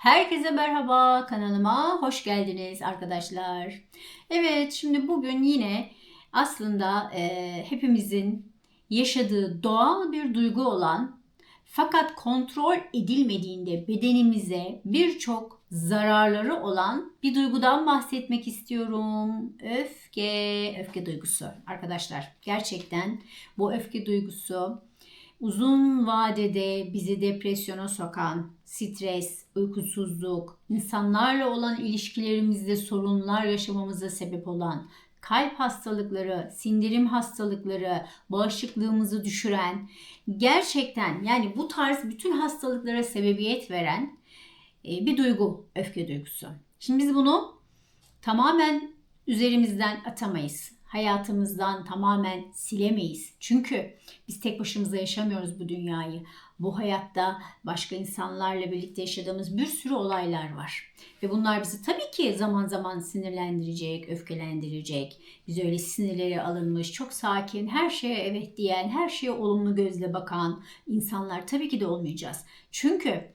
Herkese merhaba kanalıma hoş geldiniz arkadaşlar. Evet şimdi bugün yine aslında e, hepimizin yaşadığı doğal bir duygu olan fakat kontrol edilmediğinde bedenimize birçok zararları olan bir duygudan bahsetmek istiyorum. Öfke, öfke duygusu arkadaşlar. Gerçekten bu öfke duygusu uzun vadede bizi depresyona sokan, stres, uykusuzluk, insanlarla olan ilişkilerimizde sorunlar yaşamamıza sebep olan, kalp hastalıkları, sindirim hastalıkları, bağışıklığımızı düşüren, gerçekten yani bu tarz bütün hastalıklara sebebiyet veren e, bir duygu, öfke duygusu. Şimdi biz bunu tamamen üzerimizden atamayız hayatımızdan tamamen silemeyiz. Çünkü biz tek başımıza yaşamıyoruz bu dünyayı. Bu hayatta başka insanlarla birlikte yaşadığımız bir sürü olaylar var. Ve bunlar bizi tabii ki zaman zaman sinirlendirecek, öfkelendirecek. Biz öyle sinirleri alınmış, çok sakin, her şeye evet diyen, her şeye olumlu gözle bakan insanlar tabii ki de olmayacağız. Çünkü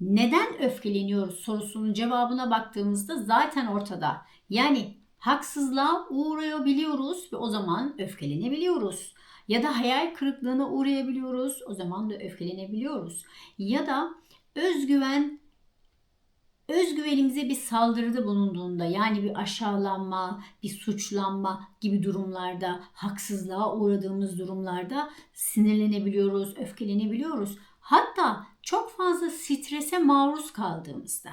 neden öfkeleniyoruz sorusunun cevabına baktığımızda zaten ortada. Yani haksızlığa uğrayabiliyoruz ve o zaman öfkelenebiliyoruz. Ya da hayal kırıklığına uğrayabiliyoruz, o zaman da öfkelenebiliyoruz. Ya da özgüven özgüvenimize bir saldırıda bulunduğunda yani bir aşağılanma, bir suçlanma gibi durumlarda, haksızlığa uğradığımız durumlarda sinirlenebiliyoruz, öfkelenebiliyoruz. Hatta çok fazla strese maruz kaldığımızda,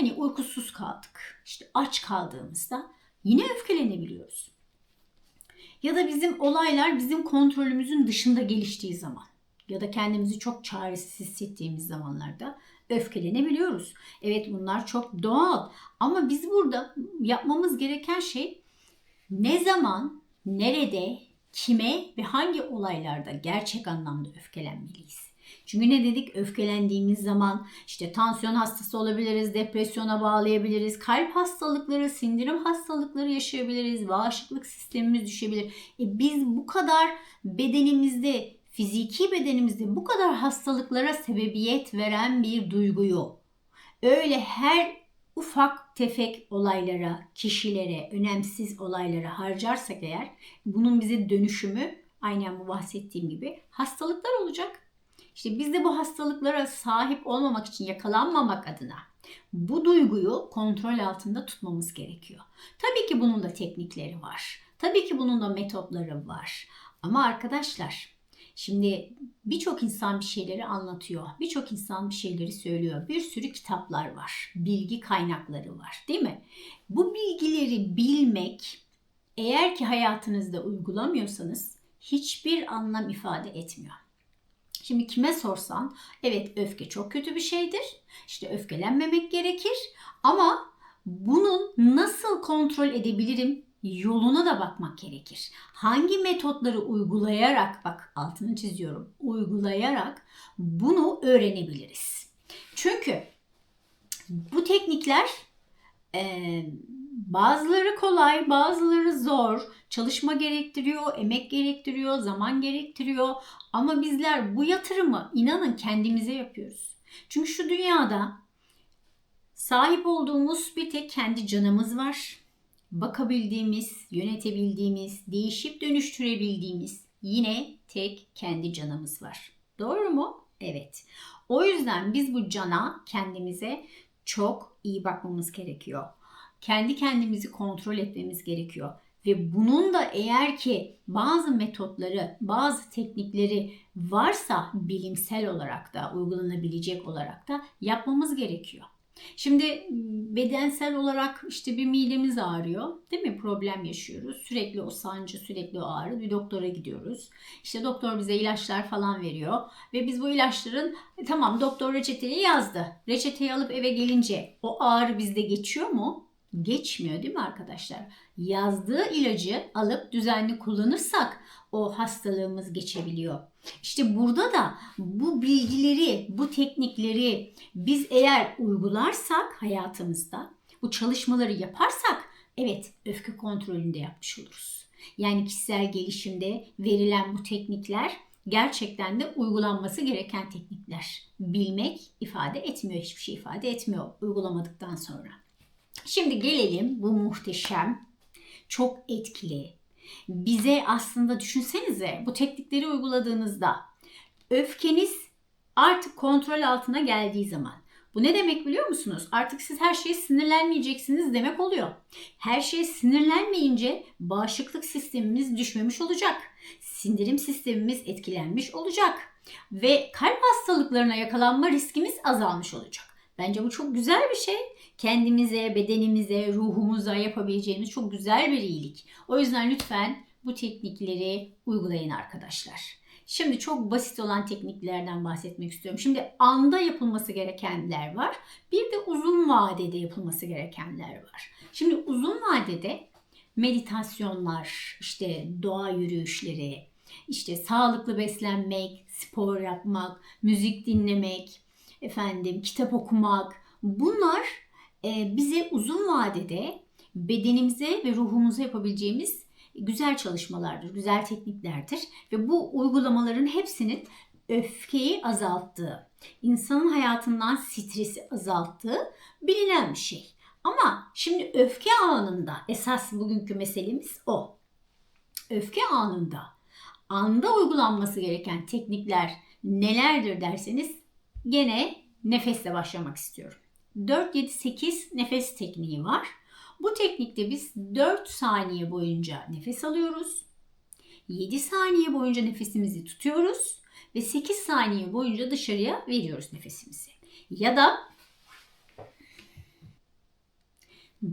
yani uykusuz kaldık, işte aç kaldığımızda yine öfkelenebiliyoruz. Ya da bizim olaylar bizim kontrolümüzün dışında geliştiği zaman ya da kendimizi çok çaresiz hissettiğimiz zamanlarda öfkelenebiliyoruz. Evet bunlar çok doğal ama biz burada yapmamız gereken şey ne zaman, nerede, kime ve hangi olaylarda gerçek anlamda öfkelenmeliyiz? Çünkü ne dedik? Öfkelendiğimiz zaman işte tansiyon hastası olabiliriz, depresyona bağlayabiliriz, kalp hastalıkları, sindirim hastalıkları yaşayabiliriz, bağışıklık sistemimiz düşebilir. E biz bu kadar bedenimizde, fiziki bedenimizde bu kadar hastalıklara sebebiyet veren bir duyguyu öyle her ufak tefek olaylara, kişilere, önemsiz olaylara harcarsak eğer bunun bize dönüşümü aynen bu bahsettiğim gibi hastalıklar olacak. İşte biz de bu hastalıklara sahip olmamak için yakalanmamak adına bu duyguyu kontrol altında tutmamız gerekiyor. Tabii ki bunun da teknikleri var. Tabii ki bunun da metotları var. Ama arkadaşlar şimdi birçok insan bir şeyleri anlatıyor. Birçok insan bir şeyleri söylüyor. Bir sürü kitaplar var. Bilgi kaynakları var değil mi? Bu bilgileri bilmek eğer ki hayatınızda uygulamıyorsanız hiçbir anlam ifade etmiyor. Şimdi kime sorsan evet öfke çok kötü bir şeydir. İşte öfkelenmemek gerekir ama bunun nasıl kontrol edebilirim yoluna da bakmak gerekir. Hangi metotları uygulayarak bak altını çiziyorum. Uygulayarak bunu öğrenebiliriz. Çünkü bu teknikler bazıları kolay, bazıları zor. Çalışma gerektiriyor, emek gerektiriyor, zaman gerektiriyor. Ama bizler bu yatırımı inanın kendimize yapıyoruz. Çünkü şu dünyada sahip olduğumuz bir tek kendi canımız var. Bakabildiğimiz, yönetebildiğimiz, değişip dönüştürebildiğimiz yine tek kendi canımız var. Doğru mu? Evet. O yüzden biz bu cana kendimize çok iyi bakmamız gerekiyor. Kendi kendimizi kontrol etmemiz gerekiyor. Ve bunun da eğer ki bazı metotları, bazı teknikleri varsa bilimsel olarak da uygulanabilecek olarak da yapmamız gerekiyor. Şimdi bedensel olarak işte bir midemiz ağrıyor değil mi? Problem yaşıyoruz. Sürekli o sancı, sürekli o ağrı. Bir doktora gidiyoruz. İşte doktor bize ilaçlar falan veriyor. Ve biz bu ilaçların e, tamam doktor reçeteyi yazdı. Reçeteyi alıp eve gelince o ağrı bizde geçiyor mu? Geçmiyor değil mi arkadaşlar? Yazdığı ilacı alıp düzenli kullanırsak o hastalığımız geçebiliyor. İşte burada da bu bilgileri, bu teknikleri biz eğer uygularsak hayatımızda, bu çalışmaları yaparsak evet öfke kontrolünde yapmış oluruz. Yani kişisel gelişimde verilen bu teknikler gerçekten de uygulanması gereken teknikler. Bilmek ifade etmiyor, hiçbir şey ifade etmiyor uygulamadıktan sonra. Şimdi gelelim bu muhteşem, çok etkili, bize aslında düşünsenize bu teknikleri uyguladığınızda öfkeniz artık kontrol altına geldiği zaman bu ne demek biliyor musunuz? Artık siz her şeye sinirlenmeyeceksiniz demek oluyor. Her şeye sinirlenmeyince bağışıklık sistemimiz düşmemiş olacak. Sindirim sistemimiz etkilenmiş olacak. Ve kalp hastalıklarına yakalanma riskimiz azalmış olacak. Bence bu çok güzel bir şey. Kendimize, bedenimize, ruhumuza yapabileceğimiz çok güzel bir iyilik. O yüzden lütfen bu teknikleri uygulayın arkadaşlar. Şimdi çok basit olan tekniklerden bahsetmek istiyorum. Şimdi anda yapılması gerekenler var. Bir de uzun vadede yapılması gerekenler var. Şimdi uzun vadede meditasyonlar, işte doğa yürüyüşleri, işte sağlıklı beslenmek, spor yapmak, müzik dinlemek, efendim kitap okumak bunlar e, bize uzun vadede bedenimize ve ruhumuza yapabileceğimiz güzel çalışmalardır, güzel tekniklerdir ve bu uygulamaların hepsinin öfkeyi azalttığı, insanın hayatından stresi azalttığı bilinen bir şey. Ama şimdi öfke anında esas bugünkü meselemiz o. Öfke anında anda uygulanması gereken teknikler nelerdir derseniz gene nefesle başlamak istiyorum. 4-7-8 nefes tekniği var. Bu teknikte biz 4 saniye boyunca nefes alıyoruz. 7 saniye boyunca nefesimizi tutuyoruz ve 8 saniye boyunca dışarıya veriyoruz nefesimizi. Ya da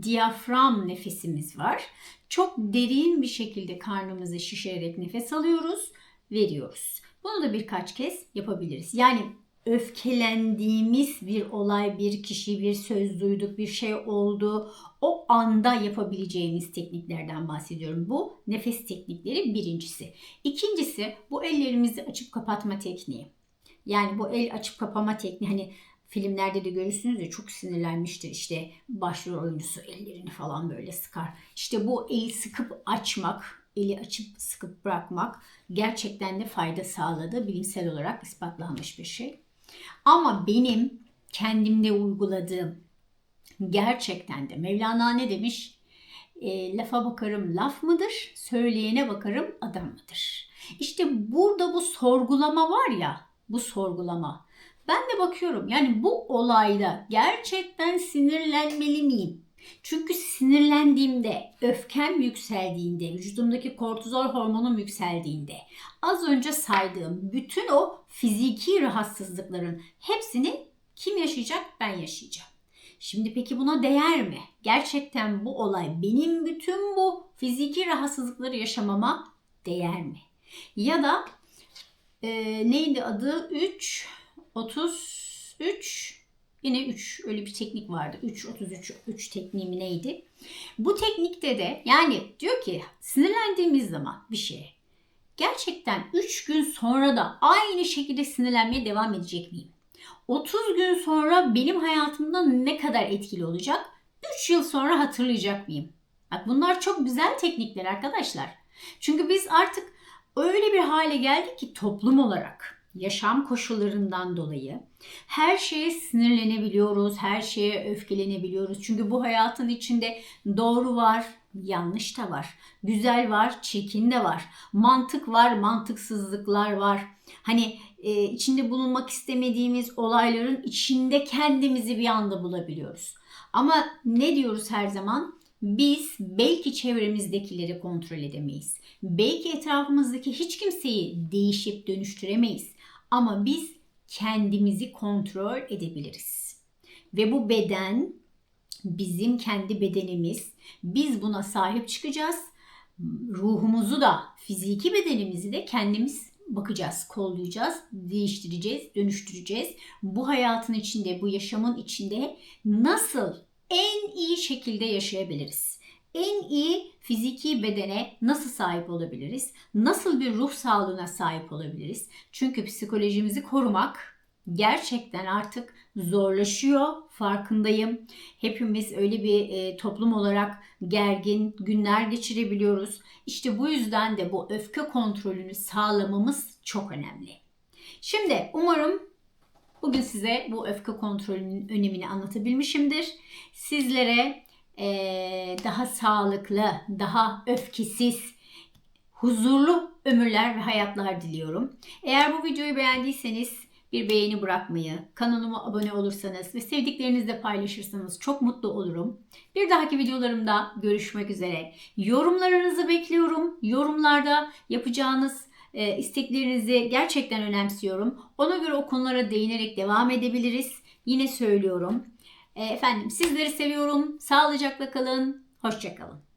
diyafram nefesimiz var. Çok derin bir şekilde karnımızı şişirerek nefes alıyoruz, veriyoruz. Bunu da birkaç kez yapabiliriz. Yani öfkelendiğimiz bir olay, bir kişi, bir söz duyduk, bir şey oldu. O anda yapabileceğimiz tekniklerden bahsediyorum. Bu nefes teknikleri birincisi. İkincisi bu ellerimizi açıp kapatma tekniği. Yani bu el açıp kapama tekniği hani filmlerde de görürsünüz ya çok sinirlenmiştir işte başrol oyuncusu ellerini falan böyle sıkar. İşte bu eli sıkıp açmak, eli açıp sıkıp bırakmak gerçekten de fayda sağladı. Bilimsel olarak ispatlanmış bir şey. Ama benim kendimde uyguladığım gerçekten de Mevlana ne demiş? E, lafa bakarım laf mıdır? Söyleyene bakarım adam mıdır? İşte burada bu sorgulama var ya, bu sorgulama. Ben de bakıyorum yani bu olayda gerçekten sinirlenmeli miyim? Çünkü sinirlendiğimde, öfkem yükseldiğinde, vücudumdaki kortizol hormonum yükseldiğinde az önce saydığım bütün o fiziki rahatsızlıkların hepsini kim yaşayacak? Ben yaşayacağım. Şimdi peki buna değer mi? Gerçekten bu olay benim bütün bu fiziki rahatsızlıkları yaşamama değer mi? Ya da e, neydi adı? 3, 33, Yine 3 öyle bir teknik vardı. 3 33 3 tekniği neydi? Bu teknikte de yani diyor ki sinirlendiğimiz zaman bir şeye gerçekten 3 gün sonra da aynı şekilde sinirlenmeye devam edecek miyim? 30 gün sonra benim hayatımda ne kadar etkili olacak? 3 yıl sonra hatırlayacak mıyım? Bak bunlar çok güzel teknikler arkadaşlar. Çünkü biz artık öyle bir hale geldik ki toplum olarak yaşam koşullarından dolayı her şeye sinirlenebiliyoruz, her şeye öfkelenebiliyoruz. Çünkü bu hayatın içinde doğru var, yanlış da var. Güzel var, çirkin de var. Mantık var, mantıksızlıklar var. Hani e, içinde bulunmak istemediğimiz olayların içinde kendimizi bir anda bulabiliyoruz. Ama ne diyoruz her zaman? Biz belki çevremizdekileri kontrol edemeyiz. Belki etrafımızdaki hiç kimseyi değişip dönüştüremeyiz. Ama biz kendimizi kontrol edebiliriz. Ve bu beden bizim kendi bedenimiz. Biz buna sahip çıkacağız. Ruhumuzu da, fiziki bedenimizi de kendimiz bakacağız, kollayacağız, değiştireceğiz, dönüştüreceğiz. Bu hayatın içinde, bu yaşamın içinde nasıl en iyi şekilde yaşayabiliriz? En iyi fiziki bedene nasıl sahip olabiliriz? Nasıl bir ruh sağlığına sahip olabiliriz? Çünkü psikolojimizi korumak gerçekten artık zorlaşıyor. Farkındayım. Hepimiz öyle bir e, toplum olarak gergin günler geçirebiliyoruz. İşte bu yüzden de bu öfke kontrolünü sağlamamız çok önemli. Şimdi umarım bugün size bu öfke kontrolünün önemini anlatabilmişimdir. Sizlere daha sağlıklı, daha öfkesiz, huzurlu ömürler ve hayatlar diliyorum. Eğer bu videoyu beğendiyseniz bir beğeni bırakmayı, kanalıma abone olursanız ve sevdiklerinizle paylaşırsanız çok mutlu olurum. Bir dahaki videolarımda görüşmek üzere. Yorumlarınızı bekliyorum. Yorumlarda yapacağınız e, isteklerinizi gerçekten önemsiyorum. Ona göre o konulara değinerek devam edebiliriz. Yine söylüyorum. E, efendim sizleri seviyorum. Sağlıcakla kalın. Hoşçakalın.